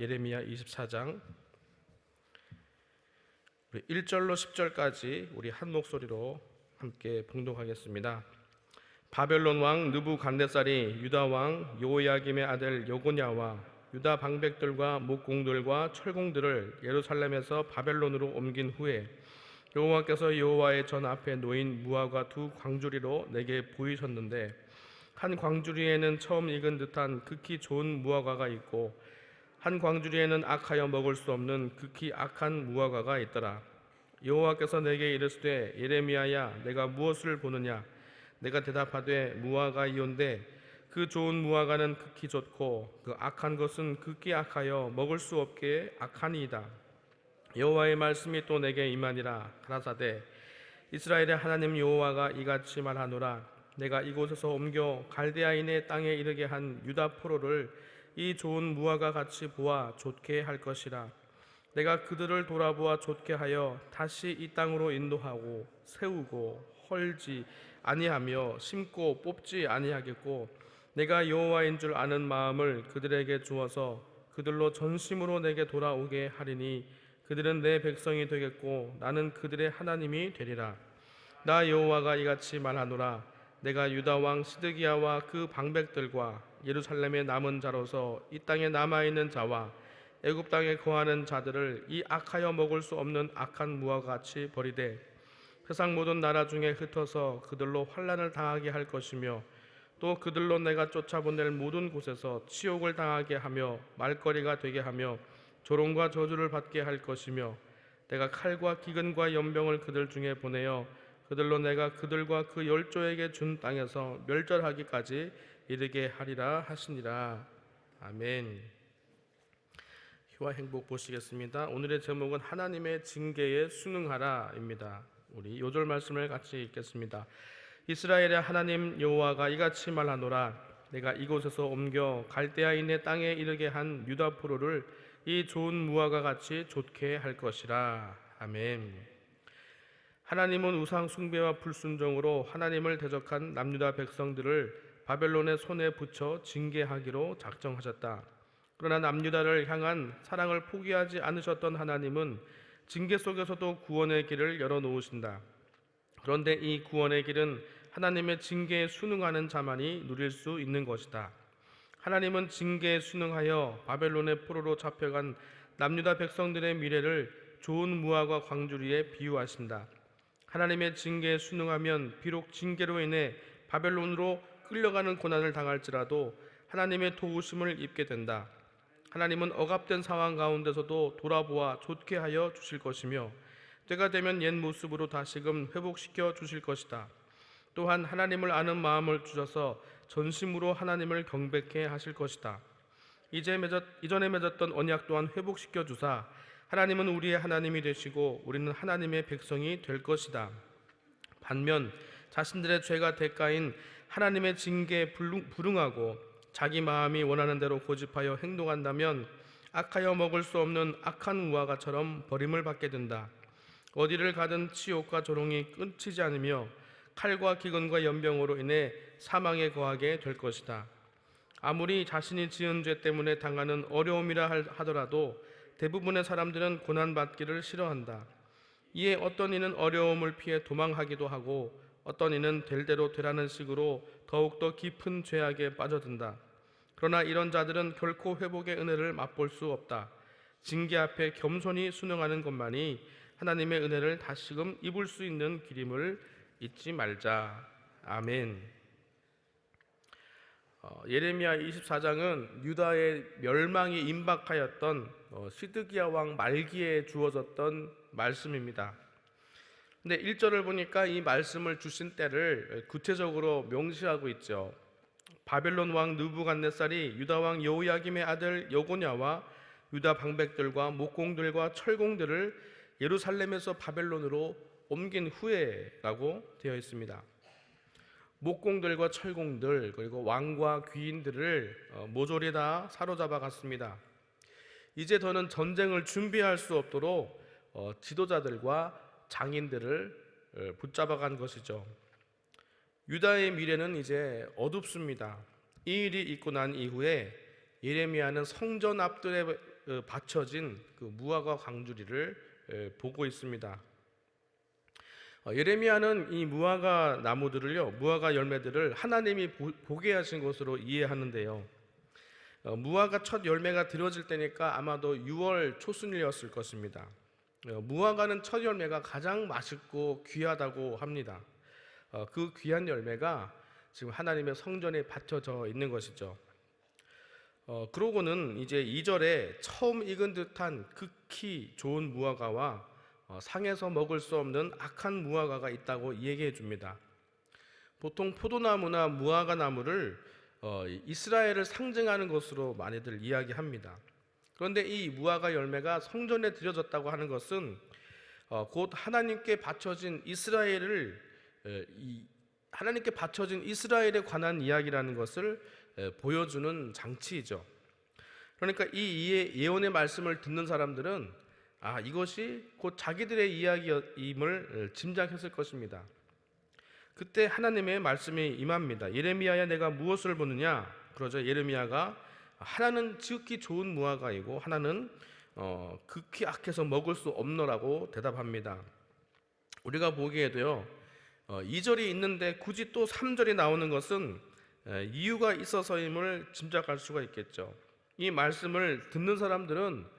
예레미야 24장 우리 1절로 10절까지 우리 한 목소리로 함께 봉독하겠습니다. 바벨론 왕 느부갓네살이 유다 왕 요야김의 아들 여고냐와 유다 방백들과 목공들과 철공들을 예루살렘에서 바벨론으로 옮긴 후에 여호와께서 여호와의 전 앞에 놓인 무화과 두 광주리로 내게 보이셨는데 한 광주리에는 처음 익은 듯한 극히 좋은 무화과가 있고 한 광주리에는 악하여 먹을 수 없는 극히 악한 무화과가 있더라. 여호와께서 내게 이르시되 예레미야야 내가 무엇을 보느냐 내가 대답하되 무화과이온데 그 좋은 무화과는 극히 좋고 그 악한 것은 극히 악하여 먹을 수 없게 악하니이다. 여호와의 말씀이 또 내게 임하니라 가라사대 이스라엘의 하나님 여호와가 이같이 말하노라 내가 이곳에서 옮겨 갈대아인의 땅에 이르게 한 유다 포로를 이 좋은 무화과 같이 보아 좋게 할 것이라. 내가 그들을 돌아보아 좋게 하여 다시 이 땅으로 인도하고 세우고 헐지 아니하며 심고 뽑지 아니하겠고 내가 여호와인 줄 아는 마음을 그들에게 주어서 그들로 전심으로 내게 돌아오게 하리니 그들은 내 백성이 되겠고 나는 그들의 하나님이 되리라. 나 여호와가 이같이 말하노라 내가 유다 왕 시드기야와 그 방백들과 예루살렘의 남은 자로서 이 땅에 남아 있는 자와 애굽 땅에 거하는 자들을 이 악하여 먹을 수 없는 악한 무화 같이 버리되 세상 모든 나라 중에 흩어서 그들로 환란을 당하게 할 것이며 또 그들로 내가 쫓아보낼 모든 곳에서 치욕을 당하게 하며 말거리가 되게 하며 조롱과 저주를 받게 할 것이며 내가 칼과 기근과 연병을 그들 중에 보내어 그들로 내가 그들과 그 열조에게 준 땅에서 멸절하기까지 이르게 하리라 하시니라 아멘. 희와 행복 보시겠습니다. 오늘의 제목은 하나님의 징계에 순응하라입니다. 우리 요절 말씀을 같이 읽겠습니다. 이스라엘의 하나님 여호와가 이같이 말하노라 내가 이곳에서 옮겨 갈대아인의 땅에 이르게 한 유다 포로를 이 좋은 무화과 같이 좋게 할 것이라 아멘. 하나님은 우상 숭배와 불순종으로 하나님을 대적한 남유다 백성들을 바벨론의 손에 붙여 징계하기로 작정하셨다. 그러나 남유다를 향한 사랑을 포기하지 않으셨던 하나님은 징계 속에서도 구원의 길을 열어 놓으신다. 그런데 이 구원의 길은 하나님의 징계에 순응하는 자만이 누릴 수 있는 것이다. 하나님은 징계에 순응하여 바벨론의 포로로 잡혀간 남유다 백성들의 미래를 좋은 무화과 광주리에 비유하신다. 하나님의 징계에 순응하면 비록 징계로 인해 바벨론으로 끌려가는 고난을 당할지라도 하나님의 도우심을 입게 된다. 하나님은 억압된 상황 가운데서도 돌아보아 좋게 하여 주실 것이며 때가 되면 옛 모습으로 다시금 회복시켜 주실 것이다. 또한 하나님을 아는 마음을 주셔서 전심으로 하나님을 경배케 하실 것이다. 이제 맺었, 이전에 맺었던 언약 또한 회복시켜 주사 하나님은 우리의 하나님이 되시고 우리는 하나님의 백성이 될 것이다. 반면 자신들의 죄가 대가인 하나님의 징계에 불응하고 자기 마음이 원하는 대로 고집하여 행동한다면 악하여 먹을 수 없는 악한 무화과처럼 버림을 받게 된다. 어디를 가든 치욕과 조롱이 끊치지 않으며 칼과 기근과 연병으로 인해 사망에 거하게 될 것이다. 아무리 자신이 지은 죄 때문에 당하는 어려움이라 할- 하더라도 대부분의 사람들은 고난받기를 싫어한다. 이에 어떤 이는 어려움을 피해 도망하기도 하고 어떤 이는 될 대로 되라는 식으로 더욱더 깊은 죄악에 빠져든다. 그러나 이런 자들은 결코 회복의 은혜를 맛볼 수 없다. 징계 앞에 겸손히 순응하는 것만이 하나님의 은혜를 다시금 입을 수 있는 길임을 잊지 말자. 아멘. 어, 예레미야 24장은 유다의 멸망이 임박하였던 어, 시드기야 왕 말기에 주어졌던 말씀입니다. 근데 1절을 보니까 이 말씀을 주신 때를 구체적으로 명시하고 있죠. 바벨론 왕 느부갓네살이 유다 왕 여호야김의 아들 여고냐와 유다 방백들과 목공들과 철공들을 예루살렘에서 바벨론으로 옮긴 후에라고 되어 있습니다. 목공들과 철공들 그리고 왕과 귀인들을 어, 모조리 다 사로잡아 갔습니다. 이제 더는 전쟁을 준비할 수 없도록 어, 지도자들과 장인들을 어, 붙잡아 간 것이죠. 유다의 미래는 이제 어둡습니다. 이 일이 있고 난 이후에 예레미야는 성전 앞들에 어, 받쳐진 그 무화과 광주리를 에, 보고 있습니다. 어, 예레미야는 이 무화과 나무들을요, 무화과 열매들을 하나님이 보, 보게 하신 것으로 이해하는데요. 어, 무화과 첫 열매가 들어질 때니까 아마도 6월 초순이었을 것입니다. 어, 무화과는 첫 열매가 가장 맛있고 귀하다고 합니다. 어, 그 귀한 열매가 지금 하나님의 성전에 받쳐져 있는 것이죠. 어, 그러고는 이제 2절에 처음 익은 듯한 극히 좋은 무화과와 어, 상에서 먹을 수 없는 악한 무화과가 있다고 얘기해 줍니다. 보통 포도나무나 무화과 나무를 어, 이스라엘을 상징하는 것으로 많이들 이야기합니다. 그런데 이 무화과 열매가 성전에 드려졌다고 하는 것은 어, 곧 하나님께 바쳐진 이스라엘을 하나님께 바쳐진 이스라엘에 관한 이야기라는 것을 에, 보여주는 장치이죠. 그러니까 이 예- 예언의 말씀을 듣는 사람들은 아 이것이 곧 자기들의 이야기임을 에, 짐작했을 것입니다. 그때 하나님의 말씀이 임합니다. 예레미야야 내가 무엇을 보느냐? 그러자 예레미야가 하나는 지극히 좋은 무화과이고 하나는 어, 극히 악해서 먹을 수 없노라고 대답합니다. 우리가 보기에도요. 어, 2절이 있는데 굳이 또 3절이 나오는 것은 에, 이유가 있어서임을 짐작할 수가 있겠죠. 이 말씀을 듣는 사람들은 어,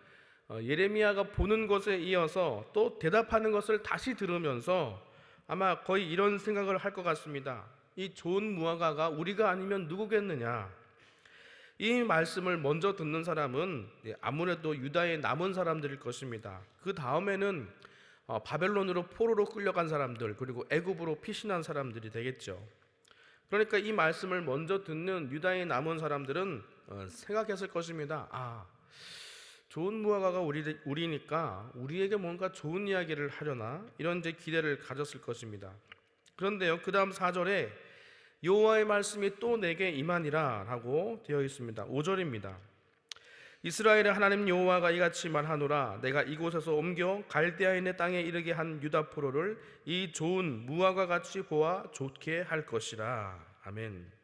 예레미야가 보는 것에 이어서 또 대답하는 것을 다시 들으면서 아마 거의 이런 생각을 할 것 같습니다. 이 좋은 무화과가 우리가 아니면 누구겠느냐? 이 말씀을 먼저 듣는 사람은 예, 아무래도 유다의 남은 사람들일 것입니다. 그 다음에는 어, 바벨론으로 포로로 끌려간 사람들 그리고 애굽으로 피신한 사람들이 되겠죠. 그러니까 이 말씀을 먼저 듣는 유다의 남은 사람들은 어, 생각했을 것입니다. 아, 좋은 무화과가 우리 우리니까 우리에게 뭔가 좋은 이야기를 하려나 이런 제 기대를 가졌을 것입니다. 그런데요, 그 다음 4절에 여호와의 말씀이 또 내게 임하니라 라고 되어 있습니다. 5절입니다. 이스라엘의 하나님 여호와가 이같이 말하노라 내가 이곳에서 옮겨 갈대아인의 땅에 이르게 한 유다 포로를 이 좋은 무화과 같이 보아 좋게 할 것이라 아멘.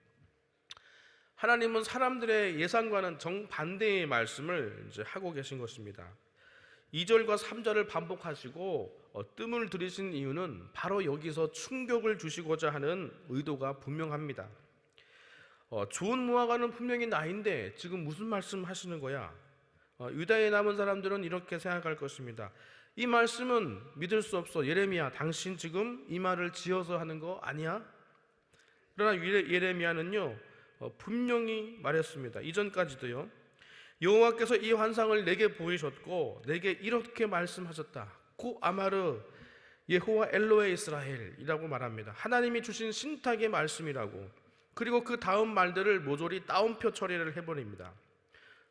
하나님은 사람들의 예상과는 정반대의 말씀을 이제 하고 계신 것입니다. 2절과 3절을 반복하시고 어, 뜸을 들이신 이유는 바로 여기서 충격을 주시고자 하는 의도가 분명합니다. 어, 좋은 무화과는 분명히 나인데 지금 무슨 말씀 하시는 거야? 어, 유다에 남은 사람들은 이렇게 생각할 것입니다. 이 말씀은 믿을 수 없어. 예레미야, 당신 지금 이 말을 지어서 하는 거 아니야? 그러나 예레- 예레미야는요, 어, 분명히 말했습니다. 이전까지도요. 여호와께서 이 환상을 내게 보이셨고 내게 이렇게 말씀하셨다. 고 아마르 예호와 엘로에 이스라엘이라고 말합니다. 하나님이 주신 신탁의 말씀이라고. 그리고 그 다음 말들을 모조리 따옴표 처리를 해버립니다.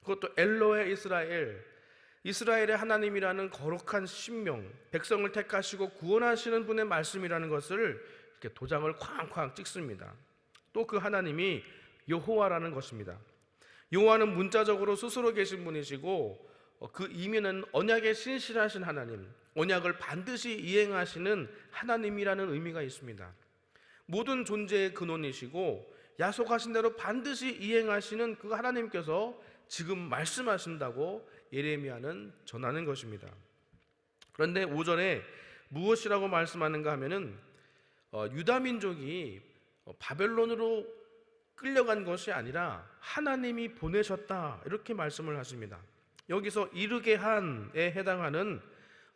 그것도 엘로에 이스라엘, 이스라엘의 하나님이라는 거룩한 신명, 백성을 택하시고 구원하시는 분의 말씀이라는 것을 이렇게 도장을 쾅쾅 찍습니다. 또 그 하나님이 여호와라는 것입니다. 여호와는 문자적으로 스스로 계신 분이시고 어, 그 이면은 언약의 신실하신 하나님, 언약을 반드시 이행하시는 하나님이라는 의미가 있습니다. 모든 존재의 근원이시고 약속하신 대로 반드시 이행하시는 그 하나님께서 지금 말씀하신다고 예레미야는 전하는 것입니다. 그런데 5절에 무엇이라고 말씀하는가 하면은 어, 유다 민족이 어, 바벨론으로 끌려간 것이 아니라 하나님이 보내셨다 이렇게 말씀을 하십니다. 여기서 이르게 한에 해당하는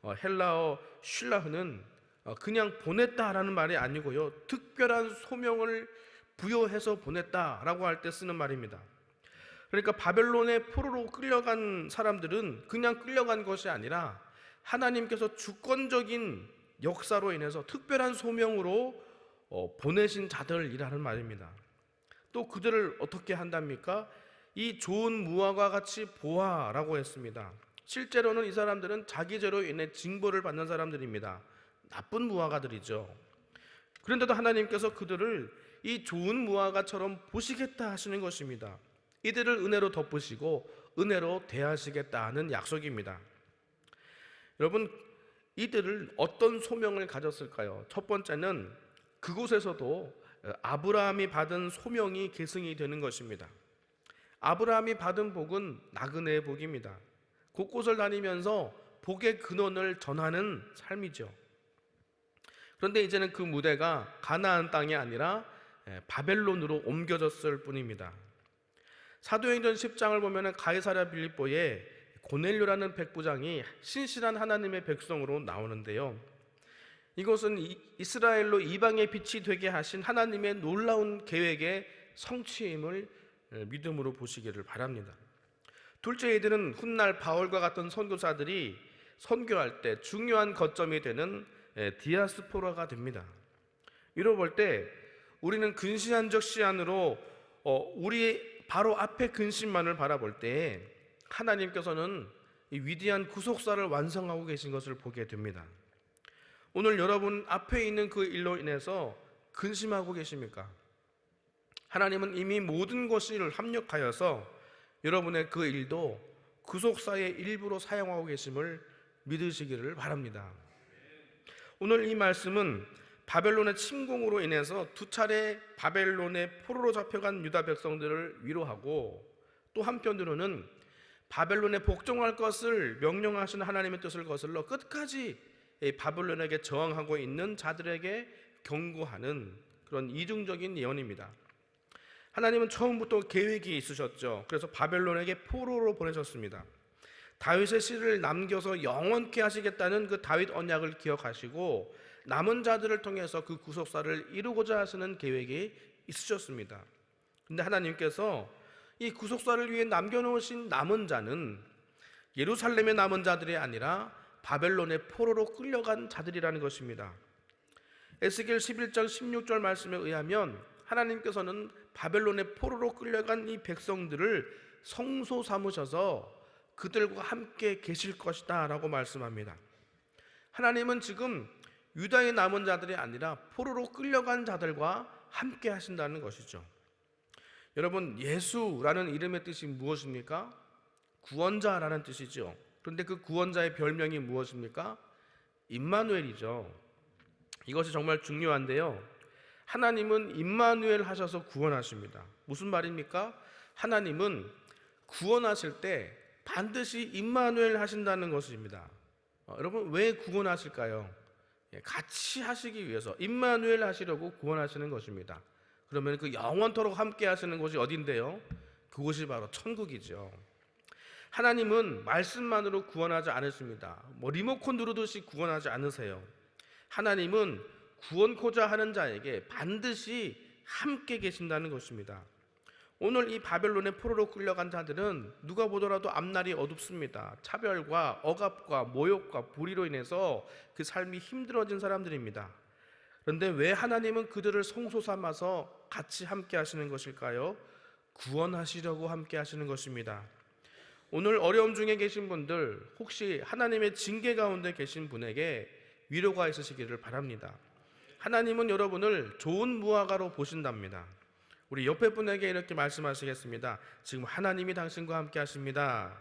어, 헬라어 슐라흐는 어, 그냥 보냈다라는 말이 아니고요. 특별한 소명을 부여해서 보냈다라고 할 때 쓰는 말입니다. 그러니까 바벨론의 포로로 끌려간 사람들은 그냥 끌려간 것이 아니라 하나님께서 주권적인 역사로 인해서 특별한 소명으로 어, 보내신 자들이라는 말입니다. 또 그들을 어떻게 한답니까? 이 좋은 무화과 같이 보아라고 했습니다. 실제로는 이 사람들은 자기 죄로 인해 징벌을 받는 사람들입니다. 나쁜 무화과들이죠. 그런데도 하나님께서 그들을 이 좋은 무화과처럼 보시겠다 하시는 것입니다. 이들을 은혜로 덮으시고 은혜로 대하시겠다는 약속입니다. 여러분, 이들을 어떤 소명을 가졌을까요? 첫 번째는 그곳에서도 아브라함이 받은 소명이 계승이 되는 것입니다. 아브라함이 받은 복은 나그네의 복입니다. 곳곳을 다니면서 복의 근원을 전하는 삶이죠. 그런데 이제는 그 무대가 가나안 땅이 아니라 예, 바벨론으로 옮겨졌을 뿐입니다. 사도행전 10장을 보면은 가이사랴 빌립보에 고넬료라는 백부장이 신실한 하나님의 백성으로 나오는데요. 이것은 이- 이스라엘로 이방의 빛이 되게 하신 하나님의 놀라운 계획의 성취임을 예, 믿음으로 보시기를 바랍니다. 둘째 이들은 훗날 바울과 같은 선교사들이 선교할 때 중요한 거점이 되는 예, 디아스포라가 됩니다. 이로 볼 때 우리는 근시안적 시안으로 어, 우리 바로 앞에 근심만을 바라볼 때 하나님께서는 이 위대한 구속사를 완성하고 계신 것을 보게 됩니다. 오늘 여러분 앞에 있는 그 일로 인해서 근심하고 계십니까? 하나님은 이미 모든 것을 합력하여서 여러분의 그 일도 구속사의 일부로 사용하고 계심을 믿으시기를 바랍니다. 오늘 이 말씀은 바벨론의 침공으로 인해서 두 차례 바벨론의 포로로 잡혀간 유다 백성들을 위로하고 또 한편으로는 바벨론에 복종할 것을 명령하신 하나님의 뜻을 거슬러 끝까지 이 바벨론에게 저항하고 있는 자들에게 경고하는 그런 이중적인 예언입니다. 하나님은 처음부터 계획이 있으셨죠. 그래서 바벨론에게 포로로 보내셨습니다. 다윗의 씨를 남겨서 영원케 하시겠다는 그 다윗 언약을 기억하시고 남은 자들을 통해서 그 구속사를 이루고자 하시는 계획이 있으셨습니다. 근데 하나님께서 이 구속사를 위해 남겨놓으신 남은 자는 예루살렘의 남은 자들이 아니라 바벨론의 포로로 끌려간 자들이라는 것입니다. 에스겔 11장 16절 말씀에 의하면 하나님께서는 바벨론의 포로로 끌려간 이 백성들을 성소 삼으셔서 그들과 함께 계실 것이다 라고 말씀합니다. 하나님은 지금 유다의 남은 자들이 아니라 포로로 끌려간 자들과 함께 하신다는 것이죠. 여러분, 예수라는 이름의 뜻이 무엇입니까? 구원자라는 뜻이죠. 그런데 그 구원자의 별명이 무엇입니까? 임마누엘이죠. 이것이 정말 중요한데요. 하나님은 임마누엘 하셔서 구원하십니다. 무슨 말입니까? 하나님은 구원하실 때 반드시 임마누엘 하신다는 것입니다. 어, 여러분 왜 구원하실까요? 예, 같이 하시기 위해서 임마누엘 하시려고 구원하시는 것입니다. 그러면 그 영원토록 함께 하시는 곳이 어딘데요? 그곳이 바로 천국이죠. 하나님은 말씀만으로 구원하지 않으십니다. 뭐 리모컨 누르듯이 구원하지 않으세요. 하나님은 구원코자 하는 자에게 반드시 함께 계신다는 것입니다. 오늘 이 바벨론의 포로로 끌려간 자들은 누가 보더라도 앞날이 어둡습니다. 차별과 억압과 모욕과 불의로 인해서 그 삶이 힘들어진 사람들입니다. 그런데 왜 하나님은 그들을 성소 삼아서 같이 함께 하시는 것일까요? 구원하시려고 함께 하시는 것입니다. 오늘 어려움 중에 계신 분들 혹시 하나님의 징계 가운데 계신 분에게 위로가 있으시기를 바랍니다. 하나님은 여러분을 좋은 무화과로 보신답니다. 우리 옆에 분에게 이렇게 말씀하시겠습니다. 지금 하나님이 당신과 함께 하십니다.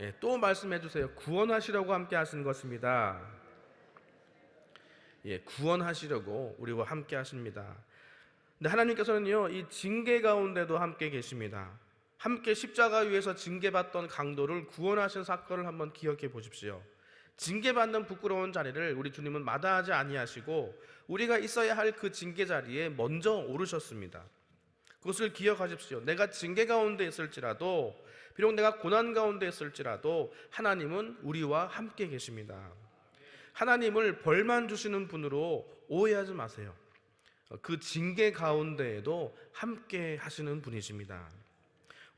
예, 또 말씀해 주세요. 구원하시려고 함께 하시는 것입니다. 예, 구원하시려고 우리와 함께 하십니다. 근데 하나님께서는요, 이 징계 가운데도 함께 계십니다. 함께 십자가 위에서 징계받던 강도를 구원하신 사건을 한번 기억해 보십시오. 징계받는 부끄러운 자리를 우리 주님은 마다하지 아니하시고 우리가 있어야 할 그 징계 자리에 먼저 오르셨습니다. 그것을 기억하십시오. 내가 징계 가운데 있을지라도 비록 내가 고난 가운데 있을지라도 하나님은 우리와 함께 계십니다. 하나님을 벌만 주시는 분으로 오해하지 마세요. 그 징계 가운데에도 함께 하시는 분이십니다.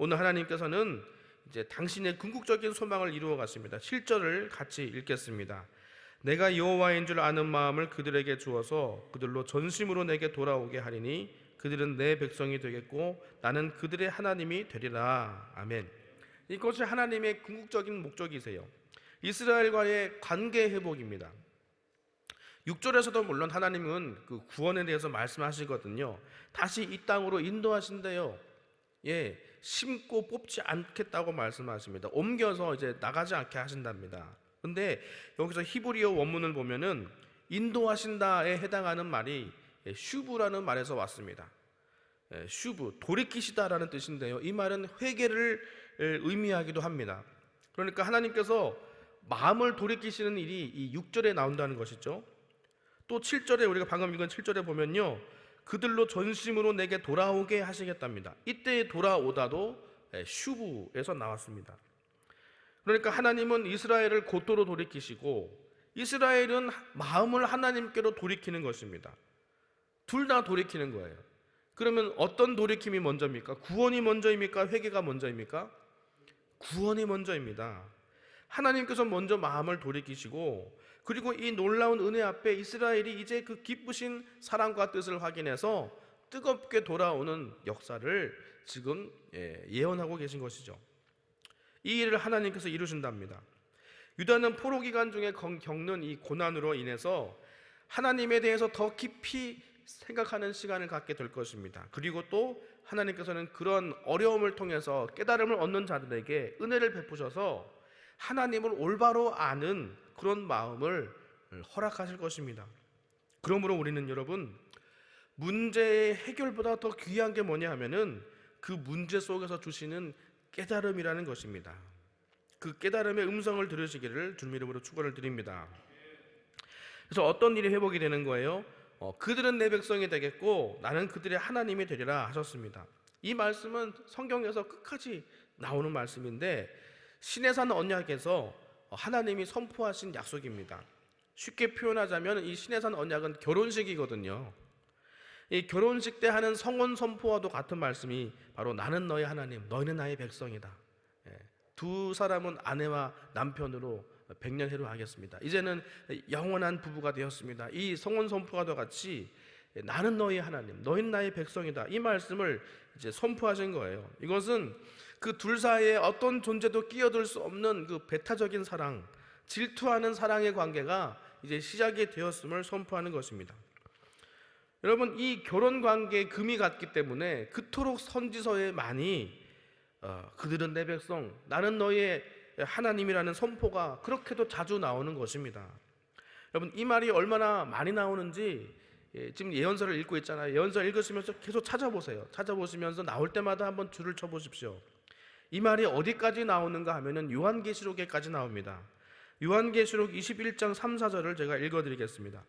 오늘 하나님께서는 이제 당신의 궁극적인 소망을 이루어 가십니다. 7절을 같이 읽겠습니다. 내가 여호와인 줄 아는 마음을 그들에게 주어서 그들로 전심으로 내게 돌아오게 하리니 그들은 내 백성이 되겠고 나는 그들의 하나님이 되리라. 아멘. 이것이 하나님의 궁극적인 목적이세요. 이스라엘과의 관계 회복입니다. 6절에서도 물론 하나님은 그 구원에 대해서 말씀하시거든요. 다시 이 땅으로 인도하신대요. 예, 심고 뽑지 않겠다고 말씀하십니다. 옮겨서 이제 나가지 않게 하신답니다. 근데 여기서 히브리어 원문을 보면은 인도하신다에 해당하는 말이 예, 슈브라는 말에서 왔습니다. 예, 슈브 돌이키시다라는 뜻인데요. 이 말은 회개를 의미하기도 합니다. 그러니까 하나님께서 마음을 돌이키시는 일이 이 6절에 나온다는 것이죠. 또 7절에 우리가 방금 읽은 7절에 보면요. 그들로 전심으로 내게 돌아오게 하시겠답니다. 이때 돌아오다도 예, 슈브에서 나왔습니다. 그러니까 하나님은 이스라엘을 곧도로 돌이키시고 이스라엘은 마음을 하나님께로 돌이키는 것입니다. 둘 다 돌이키는 거예요. 그러면 어떤 돌이킴이 먼저입니까? 구원이 먼저입니까? 회개가 먼저입니까? 구원이 먼저입니다. 하나님께서 먼저 마음을 돌이키시고 그리고 이 놀라운 은혜 앞에 이스라엘이 이제 그 기쁘신 사랑과 뜻을 확인해서 뜨겁게 돌아오는 역사를 지금 예, 예언하고 계신 것이죠. 이 일을 하나님께서 이루신답니다. 유다는 포로 기간 중에 건- 겪는 이 고난으로 인해서 하나님에 대해서 더 깊이 생각하는 시간을 갖게 될 것입니다. 그리고 또 하나님께서는 그런 어려움을 통해서 깨달음을 얻는 자들에게 은혜를 베푸셔서 하나님을 올바로 아는 그런 마음을 허락하실 것입니다. 그러므로 우리는 여러분 문제의 해결보다 더 귀한 게 뭐냐 하면은 그 문제 속에서 주시는 깨달음이라는 것입니다. 그 깨달음의 음성을 들으시기를 주님 이름으로 축원을 드립니다. 그래서 어떤 일이 회복이 되는 거예요? 어, 그들은 내 백성이 되겠고 나는 그들의 하나님이 되리라 하셨습니다. 이 말씀은 성경에서 끝까지 나오는 말씀인데 신해산 언약에서 하나님이 선포하신 약속입니다. 쉽게 표현하자면 이 신해산 언약은 결혼식이거든요. 이 결혼식 때 하는 성원 선포와도 같은 말씀이 바로 나는 너의 하나님, 너희는 나의 백성이다. 예, 두 사람은 아내와 남편으로 백년해로 하겠습니다. 이제는 영원한 부부가 되었습니다. 이 성원 선포와도 같이 나는 너희 하나님, 너희는 나의 백성이다. 이 말씀을 이제 선포하신 거예요. 이것은 그 둘 사이에 어떤 존재도 끼어들 수 없는 그 배타적인 사랑, 질투하는 사랑의 관계가 이제 시작이 되었음을 선포하는 것입니다. 여러분 이 결혼 관계에 금이 갔기 때문에 그토록 선지서에 많이 어, 그들은 내 백성, 나는 너의 하나님이라는 선포가 그렇게도 자주 나오는 것입니다. 여러분 이 말이 얼마나 많이 나오는지 예, 지금 예언서를 읽고 있잖아요. 예언서 읽으시면서 계속 찾아보세요. 찾아보시면서 나올 때마다 한번 줄을 쳐보십시오. 이 말이 어디까지 나오는가 하면은 요한계시록에까지 나옵니다. 요한계시록 21장 3, 4절을 제가 읽어 드리겠습니다.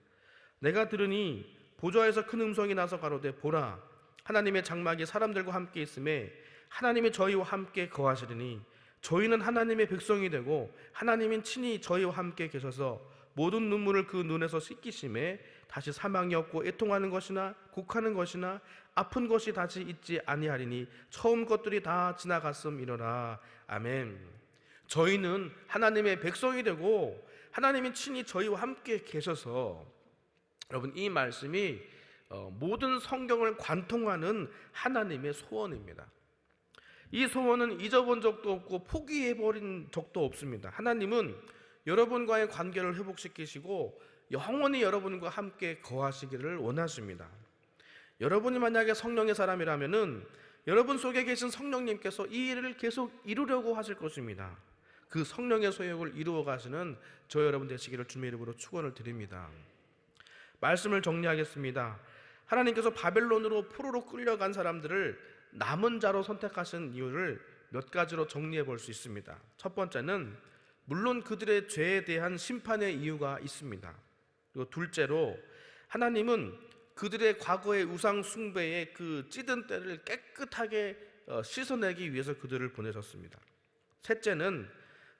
내가 들으니 보좌에서 큰 음성이 나서 가로되 보라 하나님의 장막이 사람들과 함께 있음에 하나님이 저희와 함께 거하시리니 저희는 하나님의 백성이 되고 하나님인 친히 저희와 함께 계셔서 모든 눈물을 그 눈에서 씻기심에 다시 사망이 없고 애통하는 것이나 곡하는 것이나 아픈 것이 다시 있지 아니하리니 처음 것들이 다 지나갔음이로라 아멘. 저희는 하나님의 백성이 되고 하나님이 친히 저희와 함께 계셔서 여러분 이 말씀이 어, 모든 성경을 관통하는 하나님의 소원입니다. 이 소원은 잊어본 적도 없고 포기해버린 적도 없습니다. 하나님은 여러분과의 관계를 회복시키시고 영원히 여러분과 함께 거하시기를 원하십니다. 여러분이 만약에 성령의 사람이라면은 여러분 속에 계신 성령님께서 이 일을 계속 이루려고 하실 것입니다. 그 성령의 소욕을 이루어 가시는 저 여러분 되시기를 주님의 이름으로 축원을 드립니다. 말씀을 정리하겠습니다. 하나님께서 바벨론으로 포로로 끌려간 사람들을 남은 자로 선택하신 이유를 몇 가지로 정리해 볼 수 있습니다. 첫 번째는 물론 그들의 죄에 대한 심판의 이유가 있습니다. 그리고 둘째로 하나님은 그들의 과거의 우상 숭배의 그 찌든 때를 깨끗하게 어, 씻어내기 위해서 그들을 보내셨습니다. 셋째는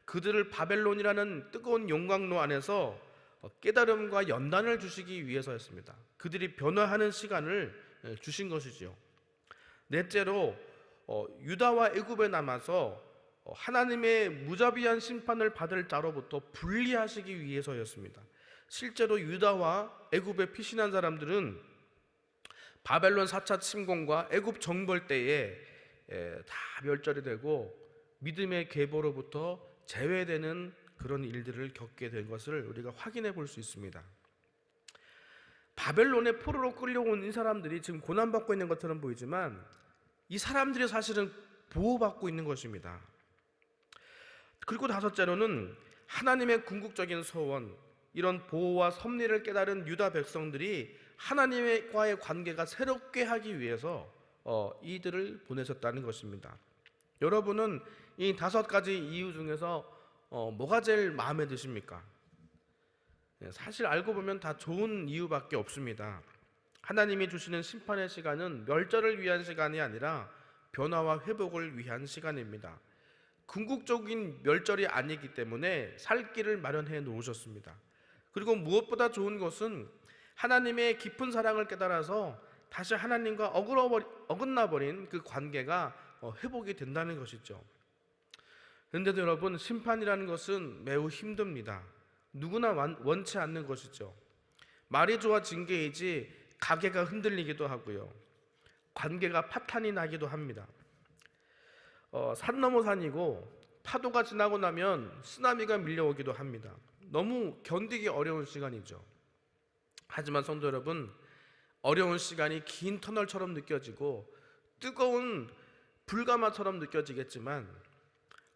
그들을 바벨론이라는 뜨거운 용광로 안에서 어, 깨달음과 연단을 주시기 위해서였습니다. 그들이 변화하는 시간을 예, 주신 것이지요. 넷째로 어, 유다와 애굽에 남아서 어, 하나님의 무자비한 심판을 받을 자로부터 분리하시기 위해서였습니다. 실제로 유다와 애굽에 피신한 사람들은 바벨론 4차 침공과 애굽 정벌 때에 에, 다 멸절이 되고 믿음의 계보로부터 제외되는 그런 일들을 겪게 된 것을 우리가 확인해 볼 수 있습니다. 바벨론의 포로로 끌려온 이 사람들이 지금 고난받고 있는 것처럼 보이지만 이 사람들이 사실은 보호받고 있는 것입니다. 그리고 다섯째로는 하나님의 궁극적인 소원, 이런 보호와 섭리를 깨달은 유다 백성들이 하나님과의 관계가 새롭게 하기 위해서 어, 이들을 보내셨다는 것입니다. 여러분은 이 다섯 가지 이유 중에서 어, 뭐가 제일 마음에 드십니까? 예, 사실 알고 보면 다 좋은 이유밖에 없습니다. 하나님이 주시는 심판의 시간은 멸절을 위한 시간이 아니라 변화와 회복을 위한 시간입니다. 궁극적인 멸절이 아니기 때문에 살 길을 마련해 놓으셨습니다. 그리고 무엇보다 좋은 것은 하나님의 깊은 사랑을 깨달아서 다시 하나님과 어그러버리, 어긋나 버린 그 관계가 어, 회복이 된다는 것이죠. 그런데도 여러분 심판이라는 것은 매우 힘듭니다. 누구나 완- 원치 않는 것이죠. 말이 좋아 징계이지 가게가 흔들리기도 하고요. 관계가 파탄이 나기도 합니다. 어, 산 넘어 산이고 파도가 지나고 나면 쓰나미가 밀려오기도 합니다. 너무 견디기 어려운 시간이죠. 하지만 성도 여러분, 어려운 시간이 긴 터널처럼 느껴지고 뜨거운 불가마처럼 느껴지겠지만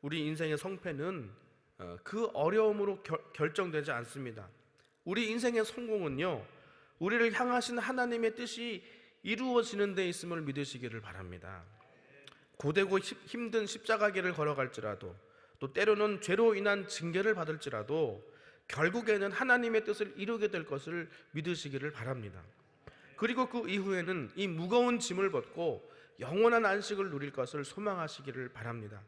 우리 인생의 성패는 어, 그 어려움으로 결, 결정되지 않습니다. 우리 인생의 성공은요, 우리를 향하신 하나님의 뜻이 이루어지는 데 있음을 믿으시기를 바랍니다. 고되고 히- 힘든 십자가 길을 걸어갈지라도 또 때로는 죄로 인한 징계를 받을지라도 결국에는 하나님의 뜻을 이루게 될 것을 믿으시기를 바랍니다. 그리고 그 이후에는 이 무거운 짐을 벗고 영원한 안식을 누릴 것을 소망하시기를 바랍니다.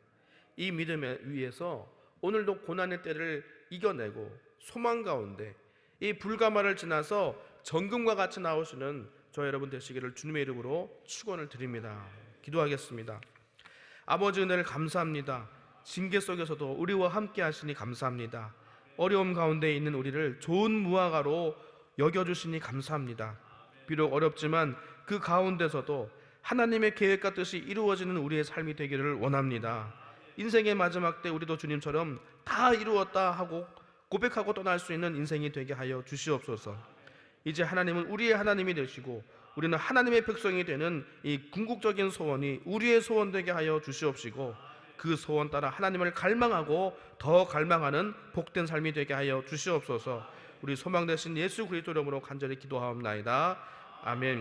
이 믿음에 위해서 오늘도 고난의 때를 이겨내고 소망 가운데 이 불가마를 지나서 정금과 같이 나오시는 저 여러분 되시기를 주님의 이름으로 축원을 드립니다. 기도하겠습니다. 아버지 은혜를 감사합니다. 징계 속에서도 우리와 함께 하시니 감사합니다. 어려움 가운데 있는 우리를 좋은 무화과로 여겨주시니 감사합니다. 비록 어렵지만 그 가운데서도 하나님의 계획과 뜻이 이루어지는 우리의 삶이 되기를 원합니다. 인생의 마지막 때 우리도 주님처럼 다 이루었다 하고 고백하고 떠날 수 있는 인생이 되게 하여 주시옵소서. 이제 하나님은 우리의 하나님이 되시고 우리는 하나님의 백성이 되는 이 궁극적인 소원이 우리의 소원 되게 하여 주시옵시고 그 소원 따라 하나님을 갈망하고 더 갈망하는 복된 삶이 되게 하여 주시옵소서. 우리 소망 되신 예수 그리스도 이름으로 간절히 기도하옵나이다. 아멘.